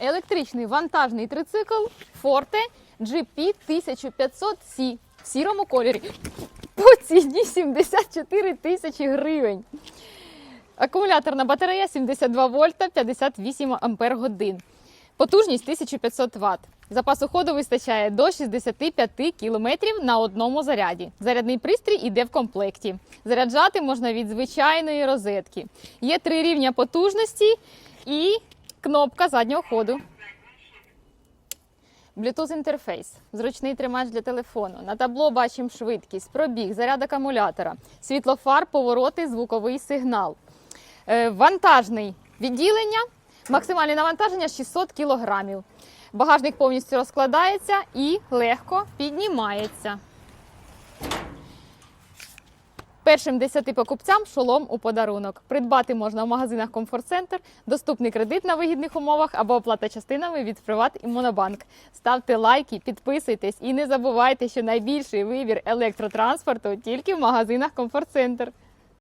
Електричний вантажний трицикл Forte GP 1500C в сірому кольорі. По ціні 74 тисячі гривень. Акумуляторна батарея 72 вольта 58 ампер годин. Потужність 1500 Вт. Запасу ходу вистачає до 65 км на одному заряді. Зарядний пристрій іде в комплекті. Заряджати можна від звичайної розетки. Є три рівня потужності і кнопка заднього ходу. Bluetooth інтерфейс, зручний тримач для телефону. На табло бачимо швидкість, пробіг, заряд акумулятора, світлофар, повороти, звуковий сигнал. Е, Вантажний відділення, максимальне навантаження 600 кг. Багажник повністю розкладається і легко піднімається. Першим 10 покупцям шолом у подарунок. Придбати можна в магазинах Комфорт Центр, доступний кредит на вигідних умовах або оплата частинами від Приват і Монобанк. Ставте лайки, підписуйтесь і не забувайте, що найбільший вибір електротранспорту тільки в магазинах Комфорт Центр.